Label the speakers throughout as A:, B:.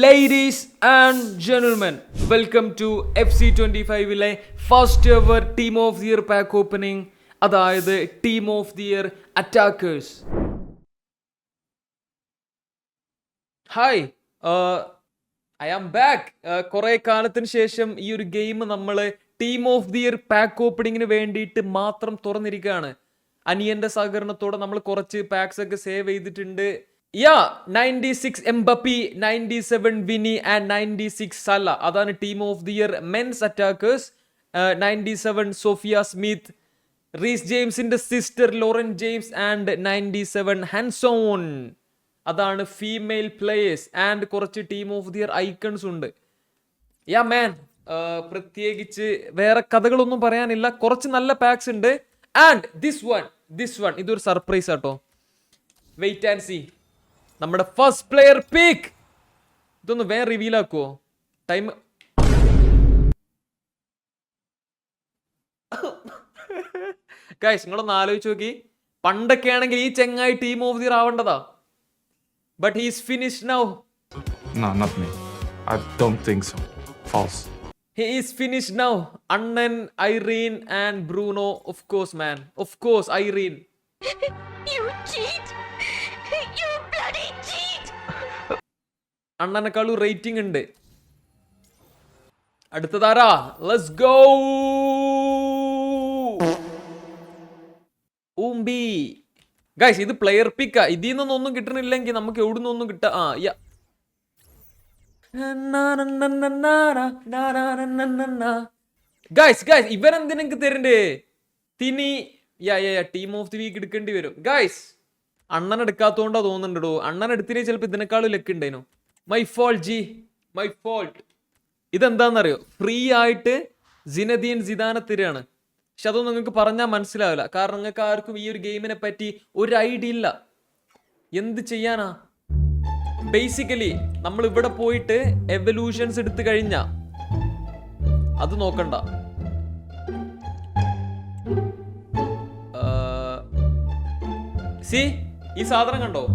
A: Ladies and gentlemen, welcome to FC25 ഫൈവിലെ first ever team of the year pack opening അതായത് team of the year attackers hi I am back കുറെ കാലത്തിന് ശേഷം ഈ ഒരു game നമ്മൾ team of the year pack ഓപ്പണിങ്ങിന് വേണ്ടിയിട്ട് മാത്രം തുറന്നിരിക്കുകയാണ്. അനിയന്റെ സഹകരണത്തോടെ നമ്മൾ കുറച്ച് പാക്സ് ഒക്കെ സേവ് ചെയ്തിട്ടുണ്ട്. Yeah ninety six Mbappe ninety seven Vini and ninety six Salah അതാണ് team of the year men's attackers ninety seven Sophia Smith Reese ജെയിംസിന്റെ sister Lauren James and ninety seven Hansen അതാണ് female players and കുറച്ച് team of the year icons ഉണ്ട്. Yeah മാൻ പ്രത്യേകിച്ച് വേറെ കഥകളൊന്നും പറയാനില്ല. കുറച്ച് നല്ല packs ഉണ്ട്. And this one this one ഇതൊരു സർപ്രൈസ് ആട്ടോ. വെയിറ്റ് ആൻഡ് സി നമ്മുടെ ഫസ്റ്റ് പ്ലെയർ പീക്ക് ഇതൊന്ന് വേറെ റിവീൽ ആക്കുവോ ടൈം ഗൈസ് നിങ്ങളൊന്ന് ആലോചിച്ച് നോക്കി പണ്ടൊക്കെ ആണെങ്കിൽ ഈ ചെങ്ങായി ടീം ഓഫ് ദി ആവേണ്ടതാ ബട്ട് ഹീസ് ഫിനിഷ് നൗ
B: ഐറീൻ not me. I don't think so. False.
A: He is finished now. Annan, അണ്ണനെക്കാളും rating ഉണ്ട്. അടുത്തതാരാ? ലെറ്റ്സ് ഗോ ഊമ്പി ഗൈസ് ഇത് പ്ലെയർ പിക്ക ഇതിൽ നിന്നൊന്നും കിട്ടണില്ലെങ്കിൽ നമുക്ക് എവിടുന്ന് ഒന്നും കിട്ടാ? ആ യാ. ഗൈസ് ഗൈസ് ഇവരെന്തിനാ എനിക്ക് തരണ്ടേ? തിനി. Yeah yeah team of the week എടുക്കേണ്ടി വരും. ഗൈസ് അണ്ണൻ എടുക്കാത്തോണ്ടാ തോന്നുന്നുണ്ടോ? അണ്ണൻ എടുത്തിനെ ചിലപ്പോ ഇതിനേക്കാളും ലക്ക് ഉണ്ടായിനു മൈ ഫോൾ ജി മൈ ഫോൾട്ട് ഇതെന്താണെന്നറിയോ ഫ്രീ ആയിട്ട് ജിനദീൻ സിദാനെ തരികയാണ്. പക്ഷെ അതൊന്നും നിങ്ങൾക്ക് പറഞ്ഞാൽ മനസ്സിലാവില്ല. കാരണം നിങ്ങൾക്ക് ആർക്കും ഈ ഒരു ഗെയിമിനെ പറ്റി ഒരു ഐഡിയ ഇല്ല. എന്ത് ചെയ്യാനാ? ബേസിക്കലി നമ്മൾ ഇവിടെ പോയിട്ട് എവല്യൂഷൻസ് എടുത്തു കഴിഞ്ഞ. അത് നോക്കണ്ട. സി ഈ സാധനം കണ്ടോ?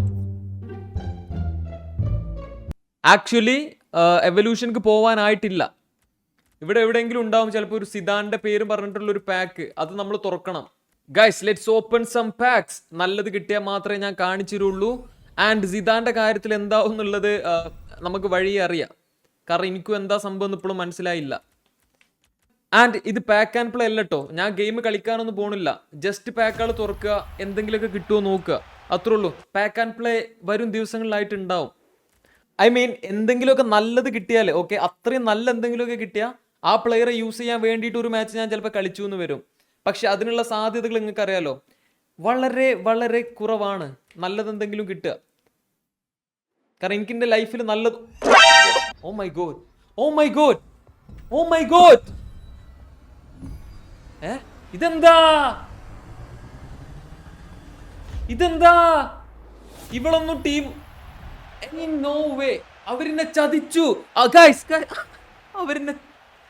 A: ആക്ച്വലി എവല്യൂഷൻക്ക് പോവാനായിട്ടില്ല. ഇവിടെ എവിടെയെങ്കിലും ഉണ്ടാവും ചിലപ്പോൾ ഒരു സിദാന്റെ പേരും പറഞ്ഞിട്ടുള്ള ഒരു പാക്ക് അത് നമ്മൾ തുറക്കണം. Guys let's open some packs നല്ലത് കിട്ടിയാൽ മാത്രമേ ഞാൻ കാണിച്ചിരുള്ളൂ. ആൻഡ് സിദാന്റെ കാര്യത്തിൽ എന്താവും എന്നുള്ളത് നമുക്ക് വഴി അറിയാം. കാരണം എനിക്കും എന്താ സംഭവം എന്ന് ഇപ്പോഴും മനസ്സിലായില്ല. ആൻഡ് ഇത് പാക്ക് ആൻഡ് പ്ലേ അല്ല കേട്ടോ ഞാൻ ഗെയിം കളിക്കാനൊന്നും പോണില്ല. ജസ്റ്റ് പാക്കുകൾ തുറക്കുക എന്തെങ്കിലുമൊക്കെ കിട്ടുമോ നോക്കുക. അത്രേ ഉള്ളൂ. പാക്ക് ആൻഡ് പ്ലേ വരും ദിവസങ്ങളിലായിട്ട് ഉണ്ടാവും. ഐ മീൻ എന്തെങ്കിലുമൊക്കെ നല്ലത് കിട്ടിയാൽ ഓക്കെ അത്രയും നല്ല എന്തെങ്കിലുമൊക്കെ കിട്ടിയാൽ ആ പ്ലെയറെ യൂസ് ചെയ്യാൻ വേണ്ടിയിട്ട് ഒരു മാച്ച് ഞാൻ ചിലപ്പോൾ കളിച്ചു എന്ന് വരും. പക്ഷെ അതിനുള്ള സാധ്യതകൾ നിങ്ങൾക്ക് അറിയാലോ വളരെ വളരെ കുറവാണ് നല്ലത് എന്തെങ്കിലും കിട്ടുക. കാരണം എനിക്ക് എന്റെ ലൈഫിൽ നല്ലത് ഓ my god oh my god oh my god ഏ? ഇതെന്താ? ഇതെന്താ? ഇവളൊന്നും ടീം അവരെന്നെ ചതിച്ചു. അവരെന്നെ.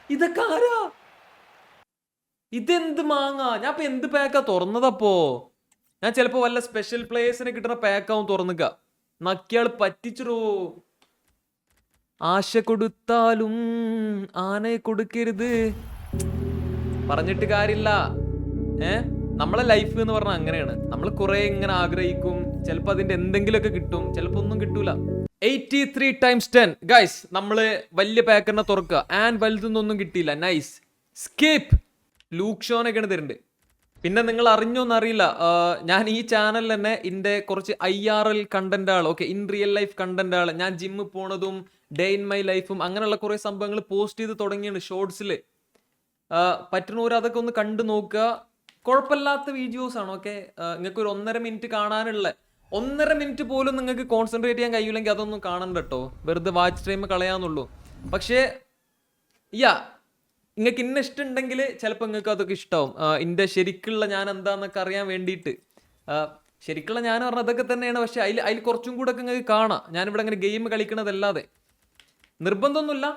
A: ഇതൊക്കെ ആരാ? ഇതെന്ത് മാങ്ങ? ഞാൻ ഇപ്പൊ എന്ത് പാക്കാ തുറന്നതപ്പോ ഞാൻ ചിലപ്പോ വല്ല സ്പെഷ്യൽ പ്ലേയേഴ്സിനെ കിട്ടുന്ന പാക്കാവും തുറന്നുക. നക്കിയാൾ പറ്റിച്ചിടോ. ആശ കൊടുത്താലും ആനയെ കൊടുക്കരുത്. പറഞ്ഞിട്ട് കാര്യമില്ല. ഏ? നമ്മളെ ലൈഫ് എന്ന് പറഞ്ഞാൽ അങ്ങനെയാണ്. നമ്മൾ കുറെ ഇങ്ങനെ ആഗ്രഹിക്കും ചിലപ്പോൾ അതിന്റെ എന്തെങ്കിലുമൊക്കെ കിട്ടും ചിലപ്പോൾ ഒന്നും കിട്ടൂല. Eighty three times ten guys നമ്മൾ വലിയ പാക്കറിനെ തുറക്കുക. ആൻഡ് വലുതൊന്നും കിട്ടിയില്ല. നൈസ് സ്കിപ്പ് ലൂക്ക് ഷോനൊക്കെയാണ് തരുന്നുണ്ട്. പിന്നെ നിങ്ങൾ അറിഞ്ഞോന്ന് അറിയില്ല. ഞാൻ ഈ ചാനലിൽ തന്നെ എന്റെ കുറച്ച് I R L content all okay in real life content ആൾ ഞാൻ ജിമ്മിൽ പോണതും ഡേ ഇൻ മൈ ലൈഫും അങ്ങനെയുള്ള കുറേ സംഭവങ്ങൾ പോസ്റ്റ് ചെയ്ത് തുടങ്ങിയാണ് ഷോർട്സിൽ പറ്റുന്നവർ അതൊക്കെ ഒന്ന് കണ്ടു നോക്കുക. കുഴപ്പമില്ലാത്ത വീഡിയോസ് ആണ് ഓക്കെ നിങ്ങൾക്ക് ഒരു ഒന്നര മിനിറ്റ് കാണാനുള്ള ഒന്നര മിനിറ്റ് പോലും നിങ്ങൾക്ക് കോൺസെൻട്രേറ്റ് ചെയ്യാൻ കഴിയില്ലെങ്കിൽ അതൊന്നും കാണണ്ട കേട്ടോ വെറുതെ വാച്ച് ടൈം കളയാന്നുള്ളൂ. പക്ഷേ യാ നിങ്ങൾക്ക് ഇന്ന ഇഷ്ടമുണ്ടെങ്കിൽ ചിലപ്പോൾ നിങ്ങൾക്ക് അതൊക്കെ ഇഷ്ടമാവും എന്റെ ശരിക്കുള്ള ഞാൻ എന്താന്നൊക്കെ അറിയാൻ വേണ്ടിയിട്ട്. ശരിക്കുള്ള ഞാൻ പറഞ്ഞ അതൊക്കെ തന്നെയാണ് പക്ഷേ അതിൽ അതിൽ കുറച്ചും കൂടെ ഒക്കെ നിങ്ങൾക്ക് കാണാം. ഞാനിവിടെ അങ്ങനെ ഗെയിം കളിക്കണതല്ലാതെ. നിർബന്ധമൊന്നുമില്ല.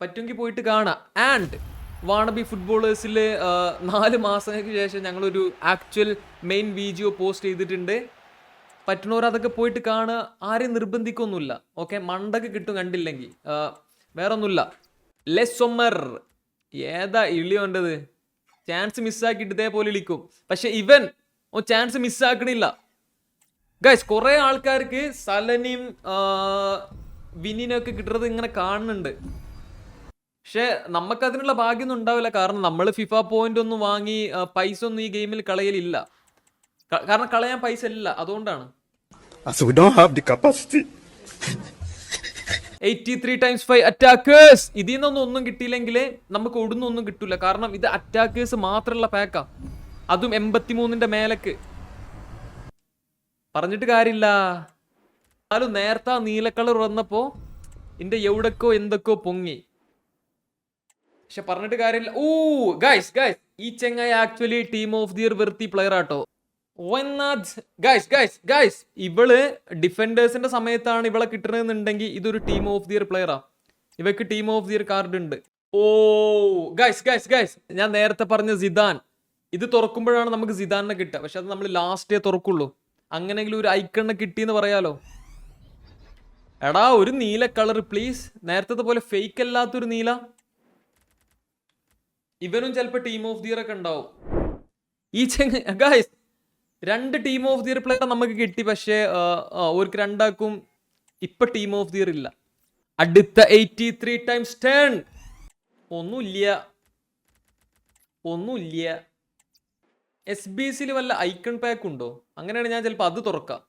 A: പറ്റുമെങ്കിൽ പോയിട്ട് കാണാം. ആൻഡ് വാണബി ഫുട്ബോളേഴ്സിൽ നാല് മാസങ്ങൾക്ക് ശേഷം ഞങ്ങളൊരു ആക്ച്വൽ മെയിൻ വീഡിയോ പോസ്റ്റ് ചെയ്തിട്ടുണ്ട്. പറ്റുന്നവർ അതൊക്കെ പോയിട്ട് കാണുക. ആരെയും നിർബന്ധിക്കൊന്നുമില്ല. ഓക്കെ മണ്ടക്ക് കിട്ടും കണ്ടില്ലെങ്കിൽ വേറെ ഒന്നുമില്ല ലെസൊമർ ഏതാ ഇളിയോന്റെത് ചാൻസ് മിസ്സാക്കിയിട്ട് ഇതേപോലെ ഇളിക്കും. പക്ഷെ ഇവൻ ഓ ചാൻസ് മിസ്സാക്കണില്ല ഗൈസ് കുറേ ആൾക്കാർക്ക് സലനിയും വിനിനൊക്കെ കിട്ടുന്നത് ഇങ്ങനെ കാണുന്നുണ്ട്. പക്ഷെ നമുക്ക് അതിനുള്ള ഭാഗ്യമൊന്നും ഉണ്ടാവില്ല. കാരണം നമ്മൾ ഫിഫ പോയിന്റ് ഒന്നും വാങ്ങി പൈസ ഒന്നും ഈ ഗെയിമിൽ കളയലില്ല. കാരണം കളയാൻ പൈസ ഇല്ല. അതുകൊണ്ടാണ്. Eighty three times five attackers ഇതിൽ നിന്നൊന്നും ഒന്നും കിട്ടിയില്ലെങ്കിൽ നമുക്ക് ഒടുന്നും ഒന്നും കിട്ടൂല. കാരണം ഇത് അറ്റാക്കേഴ്സ് മാത്രമുള്ള പാക്കാ അതും എൺപത്തി മൂന്നിന്റെ മേലക്ക്. പറഞ്ഞിട്ട് കാര്യമില്ല. എന്നാലും നേരത്തെ നീലക്കളർ നീല കളർ വന്നപ്പോ എന്റെ എവിടക്കോ എന്തൊക്കെയോ പൊങ്ങി. പക്ഷെ പറഞ്ഞിട്ട് കാര്യമില്ല. ഓ ഗൈസ് ഗൈസ് ഈ ചെങ്ങായി actually team of the year വെറുത്തി player ആട്ടോ. ഗൈസ് ഗൈസ് ഗൈസ് ഇവൾ ഡിഫൻഡേഴ്സിന്റെ സമയത്താണ് ഇവളെ കിട്ടണമെന്നുണ്ടെങ്കിൽ ഇതൊരു ടീം ഓഫ് ദി ഇയർ പ്ലെയറാ ഇവക്ക് team of the year card ഉണ്ട്. ഓ ഗൈസ് ഗൈസ് ഗൈസ് ഞാൻ നേരത്തെ പറഞ്ഞ സിദാൻ ഇത് തുറക്കുമ്പോഴാണ് നമുക്ക് സിദാനെ കിട്ടുക. പക്ഷെ അത് നമ്മൾ ലാസ്റ്റേ തുറക്കുള്ളൂ. അങ്ങനെങ്കിലും ഒരു ഐക്കണ്ണ കിട്ടിയെന്ന് പറയാലോ? എടാ ഒരു നീല കളർ പ്ലീസ് നേരത്തെ പോലെ ഫേക്ക് അല്ലാത്തൊരു നീല. ഇവനും ചിലപ്പോൾ ടീം ഓഫ് ദി ഇയർ ഒക്കെ ഉണ്ടാവും. ഈ ചെങ്ങ ഗായ്സ് രണ്ട് team of the year player നമുക്ക് കിട്ടി പക്ഷേ ഓർക്ക് രണ്ടാക്കും ഇപ്പൊ ടീം ഓഫ് ദി ഇയർ ഇല്ല. അടുത്ത എയ്റ്റി ത്രീ ടൈംസ് ടേൺ ഒന്നുമില്ല ഒന്നുമില്ല എസ് ബി സിയിൽ വല്ല ഐക്കൺ പാക്ക് ഉണ്ടോ? അങ്ങനെയാണ് ഞാൻ ചിലപ്പോൾ അത് തുറക്കാം.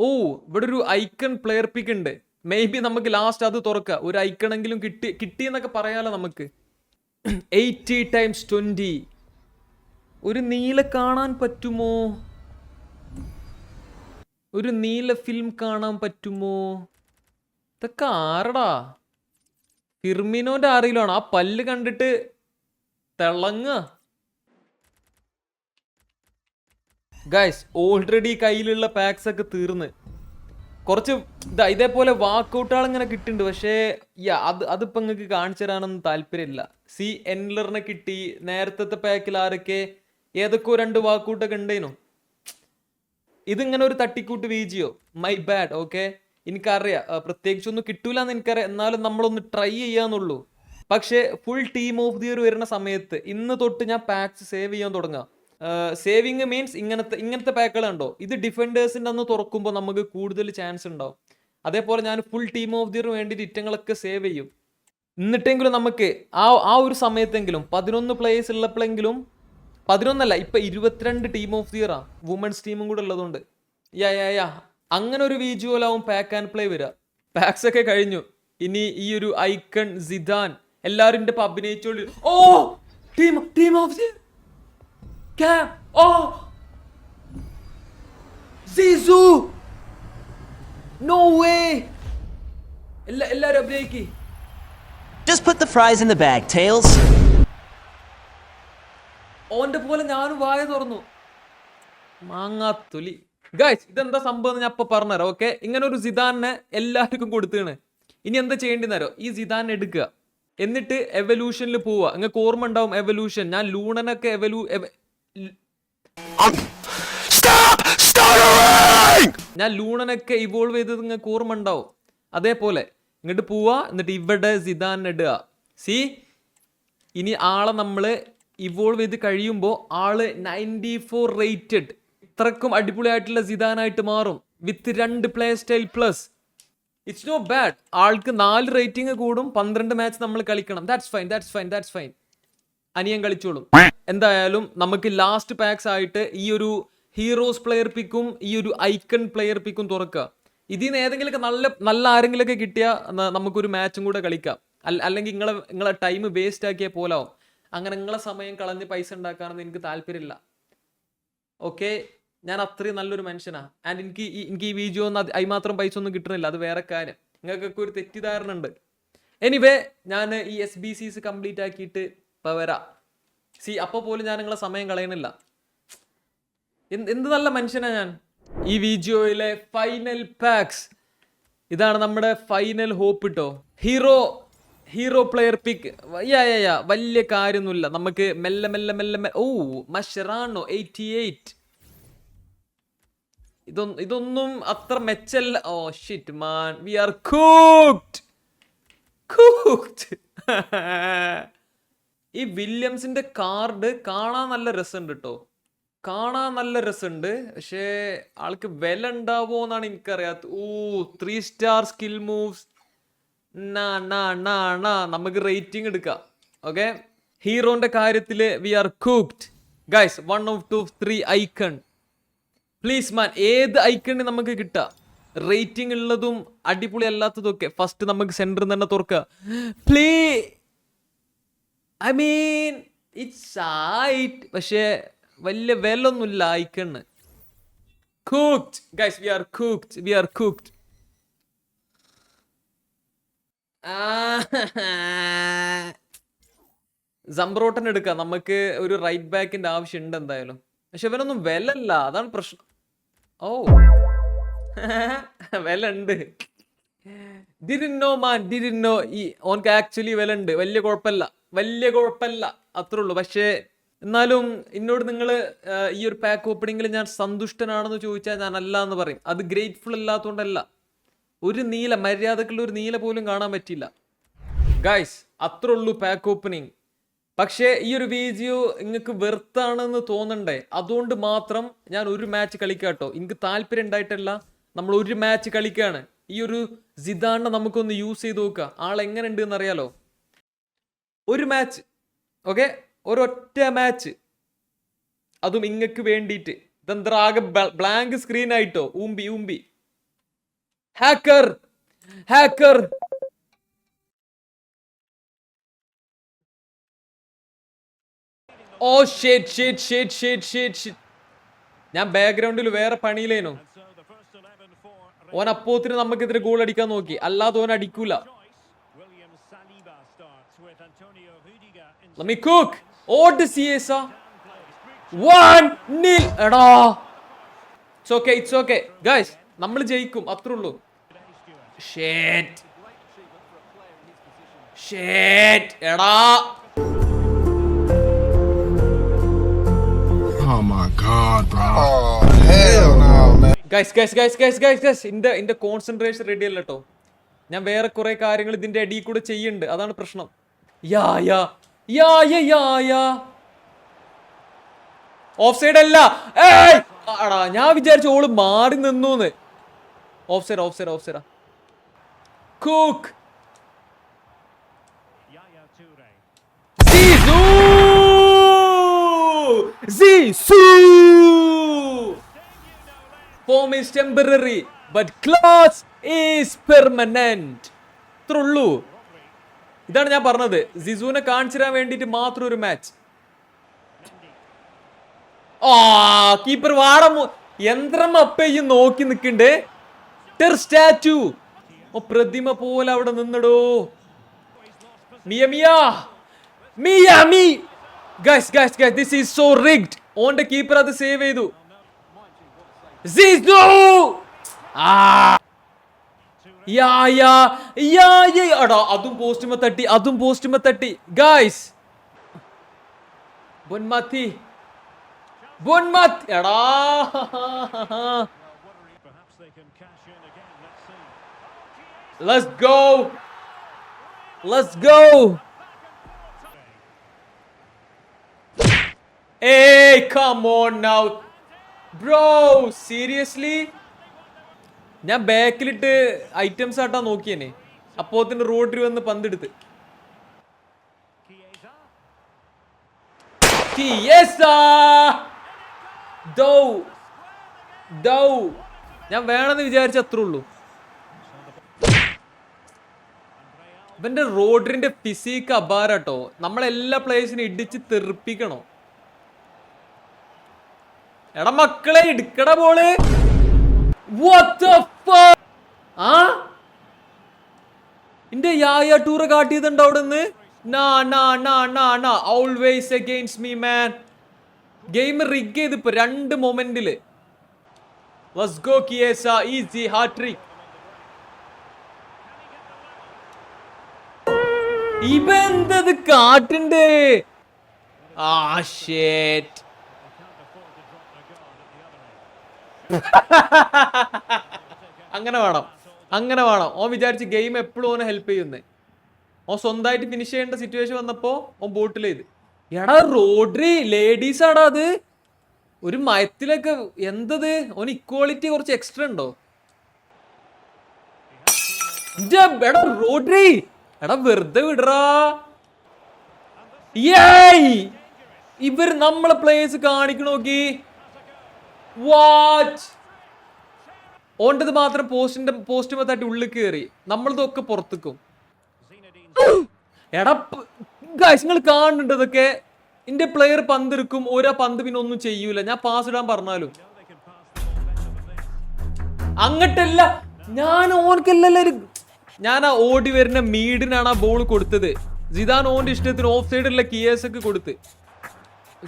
A: ഓ ഇവിടെ ഒരു ഐക്കൺ പ്ലെയർ പിക്ക് ഉണ്ട്. മേ ബി നമുക്ക് ലാസ്റ്റ് അത് തുറക്കാം. ഒരു ഐക്കണെങ്കിലും കിട്ടി കിട്ടിയെന്നൊക്കെ പറയാലോ നമുക്ക്. എയ്റ്റി ടൈംസ് ട്വന്റി ഒരു നീല കാണാൻ പറ്റുമോ? ഒരു നീല ഫിലിം കാണാൻ പറ്റുമോ? ഇതൊക്കെ ആരടാ? ഫിർമിനോന്റെ ആരെങ്കിലുമാണ് ആ പല്ല് കണ്ടിട്ട് തിളങ്ങ ഗൈസ് ഓൾറെഡി കയ്യിലുള്ള പാക്സ് ഒക്കെ തീർന്ന്. കുറച്ച് ഇതാ ഇതേപോലെ വാക്കൗട്ടുകൾ ഇങ്ങനെ കിട്ടുന്നുണ്ട് പക്ഷേ അത് അതിപ്പോ നിങ്ങൾക്ക് കാണിച്ചു തരാനൊന്നും താല്പര്യമില്ല. സി എൻലറിനെ കിട്ടി നേരത്തെ പാക്കിൽ ആരൊക്കെ ഏതൊക്കെയോ രണ്ട് വാക്കൗട്ടൊക്കെ ഉണ്ടേനു ഇതിങ്ങനെ ഒരു തട്ടിക്കൂട്ട് വീജിയോ? മൈ ബാഡ് ഓക്കെ എനിക്കറിയാം. പ്രത്യേകിച്ച് പ്രത്യേകിച്ചൊന്നും കിട്ടൂല എന്ന് എനിക്കറിയാം. എന്നാലും നമ്മളൊന്ന് ട്രൈ ചെയ്യാന്നുള്ളൂ. പക്ഷേ full team of the year വരുന്ന സമയത്ത് ഇന്ന് തൊട്ട് ഞാൻ പാക്സ് സേവ് ചെയ്യാൻ തുടങ്ങാം. സേവിങ് മീൻസ് ഇങ്ങനത്തെ ഇങ്ങനത്തെ പാക്കുകൾ ഉണ്ടോ ഇത് ഡിഫൻഡേഴ്സിന്റെ അന്ന് തുറക്കുമ്പോൾ നമുക്ക് കൂടുതൽ ചാൻസ് ഉണ്ടാവും. അതേപോലെ ഞാൻ full team of the year വേണ്ടി ഇറ്റങ്ങളൊക്കെ സേവ് ചെയ്യും. എന്നിട്ടെങ്കിലും നമുക്ക് ആ ആ ഒരു സമയത്തെങ്കിലും പതിനൊന്ന് പ്ലേയേഴ്സ് ഉള്ളപ്പോഴെങ്കിലും പതിനൊന്നല്ല ഇപ്പം ഇരുപത്തിരണ്ട് ടീം ഓഫ് ദി ഇയറാ വുമൻസ് ടീമും കൂടെ ഉള്ളതുകൊണ്ട്. യാ യാ യാ അങ്ങനെ ഒരു വിജുവലാവും പാക്ക് ആൻഡ് പ്ലേ വരിക. പാക്സ് ഒക്കെ കഴിഞ്ഞു. ഇനി ഈ ഒരു ഐക്കൺ സിദാൻ എല്ലാവരും എന്റെ അഭിനയിച്ചോളി ഓ! ടീം ടീം ഓഫ് ദി ക്യാം Oh! Zizou! No way! എല്ലാ എല്ലാവരും അഭിനയിക്കേ
C: Just put the fries in the bag, Tails.
A: ഓന്റെ പോലെ ഞാനും വായ തുറന്നു മാങ്ങാത്തൊലി ഗൈസ് ഇതെന്താ സംഭവം എന്ന് ഞാൻ അപ്പൊ പറഞ്ഞുതരാം ഓക്കെ ഇങ്ങനെ ഒരു സിദാനെ എല്ലാവർക്കും കൊടുത്തേണ് ഇനി എന്താ ചെയ്യേണ്ടിന്നരോ ഈ സിദാൻ എടുക്കുക എന്നിട്ട് എവല്യൂഷനിൽ പോവുക നിങ്ങൾക്ക് ഓർമ്മ ഉണ്ടാവും എവല്യൂഷൻ ഞാൻ ലൂണനൊക്കെ എവലൂ എവ- ല- ഞാൻ ലൂണനൊക്കെ ഇവോൾവ് ചെയ്തത് നിങ്ങൾക്ക് ഓർമ്മ ഉണ്ടാവും അതേപോലെ ഇങ്ങോട്ട് പോവാ എന്നിട്ട് ഇവിടെ സിദാൻ ഇടുക. സി ഇനി ആളെ നമ്മൾ ഇവോൾവ് ചെയ്ത് കഴിയുമ്പോൾ ആൾ നയന്റി ഫോർ റേറ്റഡ് ഇത്രക്കും അടിപൊളിയായിട്ടുള്ള സിദാനായിട്ട് മാറും. വിത്ത് രണ്ട് play style plus it's no bad ആൾക്ക് നാല് റേറ്റിംഗ് കൂടും പന്ത്രണ്ട് മാച്ച് നമ്മൾ കളിക്കണം. That's fine that's fine that's fine അനിയൻ കളിച്ചോളും. എന്തായാലും നമുക്ക് ലാസ്റ്റ് പാക്സ് ആയിട്ട് ഈ ഒരു ഹീറോസ് പ്ലെയർ പിക്കും ഈ ഒരു ഐക്കൺ പ്ലെയർ പിക്കും തുറക്കുക. ഇതിൽ നിന്ന് ഏതെങ്കിലുമൊക്കെ നല്ല നല്ല ആരെങ്കിലുമൊക്കെ കിട്ടിയാൽ നമുക്കൊരു മാച്ചും കൂടെ കളിക്കാം. അല്ലെങ്കിൽ നിങ്ങളെ നിങ്ങളെ ടൈം വേസ്റ്റ് ആക്കിയ പോലാവും. അങ്ങനെ നിങ്ങളെ സമയം കളഞ്ഞ് പൈസ ഉണ്ടാക്കാനൊന്നും എനിക്ക് താല്പര്യമില്ല. ഓക്കെ ഞാൻ അത്രയും നല്ലൊരു മനുഷ്യനാ. ആൻഡ് എനിക്ക് ഈ എനിക്ക് ഈ വീഡിയോ ഒന്നും അത് അതിമാത്രം പൈസ ഒന്നും കിട്ടുന്നില്ല അത് വേറെ കാര്യം. നിങ്ങൾക്കൊക്കെ ഒരു തെറ്റിദ്ധാരണ ഉണ്ട്. എനിവേ ഞാൻ ഈ എസ് ബി സിസ് കംപ്ലീറ്റ് ആക്കിയിട്ട് ഇപ്പം വരാം സി അപ്പോൾ പോലും ഞാൻ നിങ്ങളെ സമയം കളയണില്ല. എന്ത് നല്ല മനുഷ്യനാ ഞാൻ. ഈ വീഡിയോയിലെ ഫൈനൽ പാക്സ് ഇതാണ് നമ്മുടെ ഫൈനൽ ഹോപ്പ് ഇട്ടോ hero hero player pick yeah വലിയ കാര്യമൊന്നുമില്ല. നമുക്ക് മെല്ലെ മെല്ലെ മെല്ലെ ഓ മഷറാണോ എയ്റ്റി എയ്റ്റ് ഇതൊന്നും ഇതൊന്നും അത്ര മെച്ചല്ല ഓ shit man we are cooked. Cooked. ഈ വില്യംസിന്റെ കാർഡ് കാണാൻ നല്ല രസമുണ്ട് കേട്ടോ കാണാൻ നല്ല രസമുണ്ട്. പക്ഷേ ആൾക്ക് വില ഉണ്ടാവോ എന്നാണ് എനിക്കറിയാത്ത oh three star skill moves നമുക്ക് റേറ്റിംഗ് എടുക്കാം. ഓക്കെ ഹീറോന്റെ കാര്യത്തിൽ we are cooked guys one of two three icon please man ഏത് ഐക്കണ് നമുക്ക് കിട്ടാം? റേറ്റിംഗ് ഉള്ളതും അടിപൊളി അല്ലാത്തതും ഒക്കെ ഫസ്റ്റ് നമുക്ക് സെന്ററിൽ തന്നെ തുറക്കുക. പ്ലേ ഐ മീൻ ഇറ്റ്സ് ആയിട്ട് പക്ഷേ വലിയ വില ഒന്നുമില്ല icon cooked guys we are cooked we are cooked സംബ്രോട്ടൻ എടുക്കാം നമുക്ക് ഒരു റൈറ്റ് ബാക്കിന്റെ ആവശ്യം ഉണ്ട് എന്തായാലും. പക്ഷെ ഇവനൊന്നും വിലല്ല അതാണ് പ്രശ്നം. ഓ. വില ഉണ്ട് ഡിരിന്നോ മാൻ ഡിരിന്നോ ഈ ഓൻക്ക് ആക്ച്വലി വില ഉണ്ട് വലിയ കുഴപ്പമില്ല. വലിയ കുഴപ്പമില്ല അത്രേ ഉള്ളൂ. പക്ഷേ എന്നാലും എന്നോട് നിങ്ങൾ ഈ ഒരു പാക്ക് ഓപ്പണിങ്ങിൽ ഞാൻ സന്തുഷ്ടനാണെന്ന് ചോദിച്ചാൽ ഞാൻ അല്ല എന്ന് പറയും. അത് ഗ്രേറ്റ്ഫുൾ അല്ലാത്തതുകൊണ്ടല്ല ഒരു നീല മര്യാദക്കുള്ള ഒരു നീല പോലും കാണാൻ പറ്റില്ല ഗായ്സ് അത്രേ ഉള്ളൂ പാക്ക് ഓപ്പണിങ് പക്ഷേ ഈ ഒരു വീഡിയോ നിങ്ങൾക്ക് വെറുത്താണെന്ന് തോന്നണ്ടേ? അതുകൊണ്ട് മാത്രം ഞാൻ ഒരു മാച്ച് കളിക്കാട്ടോ. എനിക്ക് താല്പര്യം ഉണ്ടായിട്ടല്ല നമ്മൾ ഒരു മാച്ച് കളിക്കുകയാണ് ഈ ഒരു സിദാണ്ണ നമുക്കൊന്ന് യൂസ് ചെയ്ത് നോക്കുക ആൾ എങ്ങനെ ഉണ്ട് എന്ന് അറിയാലോ ഒരു മാച്ച് ഓക്കെ ഒരൊറ്റ മാച്ച് അതും ഇങ്ങക്ക് വേണ്ടിയിട്ട് ഇതെന്താ ആകെ ബ്ലാങ്ക് സ്ക്രീൻ ആയിട്ടോ? ഊമ്പി ഊമ്പി. ഹാക്കർ ഹാക്കർ ഓ ഷേറ്റ് ഷേറ്റ് ഷേറ്റ് ഷേറ്റ് ഷേറ്റ് ഷേറ്റ് ഞാൻ ബാക്ക്ഗ്രൗണ്ടിൽ വേറെ പണിയിലേനോ ഓൻ അപ്പോത്തിന് നമുക്കെതിരെ ഗോൾ അടിക്കാൻ നോക്കി. അല്ലാതെ ഓൻ അടിക്കൂല Let me cook. ഓട് സിയേസ വൺ നിൽ എടാ. It's okay it's okay guys നമ്മൾ ജയിക്കും. അത്രേ ഉള്ളൂ. ഷേറ്റ് ഷേറ്റ് എടാ.
D: Oh my god, bro. Oh, hell no, man.
A: Guys guys guys guys guys guys ഇന്റെ ഇന്റെ കോൺസെൻട്രേഷൻ റെഡി അല്ല കേട്ടോ ഞാൻ വേറെ കുറെ കാര്യങ്ങൾ ഇതിന്റെ അടിയിൽ കൂടെ ചെയ്യുന്നുണ്ട്. അതാണ് പ്രശ്നം. യാ yeah. Yeah yeah yeah yeah. Of side അല്ല ആടാ ഞാൻ വിചാരിച്ചു ഓൾ മാറി നിന്നൂന്ന്. Off side off side off സൈഡാ cook form is Form is temporary, but class is permanent. ഇത്രേ ഉള്ളൂ ഇതാണ് ഞാൻ പറഞ്ഞത്. സിസുവിനെ കാണിച്ചു തരാൻ വേണ്ടിയിട്ട് മാത്രം ഒരു മാച്ച് ആ കീപ്പർ വാടം യന്ത്രം അപ്പയും നോക്കി നിൽക്കണ്ടേ. ടെർ സ്റ്റാച്ചു ഓ പ്രതിമ പോലെ അവിടെ നിന്നടോ. മിയ മിയ. Miya guys guys guys this is so rigged ഓന്റെ കീപ്പർ അത് സേവ് ചെയ്തു. ആ. യാ യാ യാ യാ എടാ അതും പോസ്റ്റുമ തട്ടി അതും പോസ്റ്റുമ തട്ടി ഗൈസ് ബൊന്മാത്തി ബൊന്മാത്തി എടാ Let's go. Let's go. Hey, come on now. Bro, seriously? ഞാൻ ബാക്കിലിട്ട് ഐറ്റംസ് ആട്ടാ നോക്കിയേനെ. അപ്പോത്തിന് റോഡിൽ വന്ന് പന്തെടുത്ത്. ഞാൻ വേണമെന്ന് വിചാരിച്ച അത്രേ ഉള്ളൂ. ഇവന്റെ റോഡറിന്റെ ഫിസിക്ക് അപാരട്ടോ. നമ്മളെല്ലാ പ്ലേസിനും ഇടിച്ച് തെറിപ്പിക്കണോ. എടാ മക്കളെ എടുക്കട ബോൾ? ആ? എന്റെ യായ ടൂറ് കാട്ടിയതുണ്ട് അവിടുന്ന്? നാ നാ നാ നാ നാ. Always against me man game rig ചെയ്ത് ഇപ്പൊ രണ്ട് മൊമെന്റിൽ go Chiesa easy hat trick. ഇവെന്തത് കാട്ടുണ്ട്? ആ ഷേറ്റ് അങ്ങനെ വേണം. അങ്ങനെ വേണം. ഓൻ വിചാരിച്ച് ഗെയിം എപ്പോഴും ഓനെ ഹെൽപ്പ് ചെയ്യുന്നേ. ഓൻ സ്വന്തമായിട്ട് ഫിനിഷ് ചെയ്യേണ്ട സിറ്റുവേഷൻ വന്നപ്പോ ഓൻ ബോട്ടിൽ ചെയ്ത് എടാ റോഡ്രി ലേഡീസ് ആടാ അത്. ഒരു മയത്തിലൊക്കെ എന്തത്? ഓൻ ഇക്വാളിറ്റി കുറച്ച് എക്സ്ട്രാ ഉണ്ടോ? എടാ റോഡ്രി എടാ വെറുതെ വിടറാ. ഇവർ നമ്മളെ പ്ലേയേഴ്സ് കാണിക്കണോക്കി വാച്ച് ഓണ്ടത് മാത്രം പോസ്റ്റിന്റെ പോസ്റ്റ് മൊത്തമായിട്ട് ഉള്ളിൽ കയറി നമ്മളതൊക്കെ പുറത്തുക്കും. എടപ്പ് നിങ്ങൾ കാണുന്നുണ്ട് ഇതൊക്കെ? എന്റെ പ്ലെയർ പന്തെടുക്കും ഓരോ പന്ത് പിന്നെ ഒന്നും ചെയ്യൂല. ഞാൻ പാസ് ഇടാൻ പറഞ്ഞാലും. അങ്ങട്ടല്ല. ഞാൻ ഓനക്കല്ലല്ലോ ഞാൻ ആ ഓടി വരുന്ന മീഡിനാണ് ആ ബോൾ കൊടുത്തത്. ജിദാൻ ഓന്റെ ഇഷ്ടത്തിന് ഓഫ് സൈഡിലുള്ള കിയേഴ്സ് ഒക്കെ കൊടുത്ത്.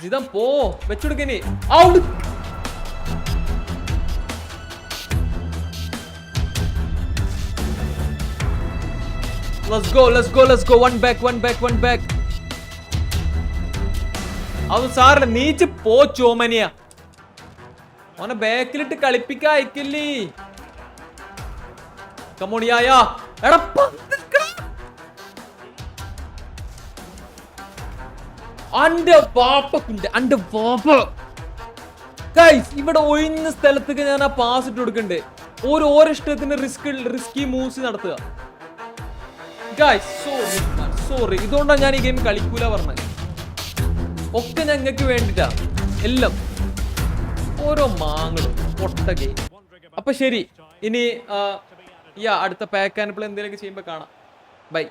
A: ജിദാൻ പോ വെച്ചുകൊടുക്കനി out Let's go, let's go, let's go. One back, one back, one back. അത് സാറിന് നീച്ച് പോ ചോമനിയ. ഓനെ ബാക്കിലിട്ട് കളിപ്പിക്കാ അയക്കില്ലേ? കമോണിയായ എടാ അന്റെ പാപ്പക്കുണ്ട് അന്റെ പാപ്പ ഗൈസ് ഇവിടെ ഒഴിഞ്ഞ സ്ഥലത്തേക്ക് ഞാൻ ആ പാസ് ഇട്ട് കൊടുക്കണ്ടേ. ഓരോ ഇഷ്ടത്തിന് റിസ്ക് റിസ്കി മൂവ്സ് നടത്തുക. ഗൈസ് സോറി സോറി ഇതുകൊണ്ടാണ് ഞാൻ ഈ ഗെയിം കളിക്കൂല പറഞ്ഞത്. ഒക്കെ ഞങ്ങൾക്ക് വേണ്ടിട്ടാ. എല്ലാം. ഓരോ മാങ്ങളും പൊട്ട ഗെയിം അപ്പൊ ശരി. ഇനി ഈ അടുത്ത പാക്ക് ആൻഡ് പ്ലേ എന്തെങ്കിലുമൊക്കെ ചെയ്യുമ്പോൾ കാണാം. ബൈ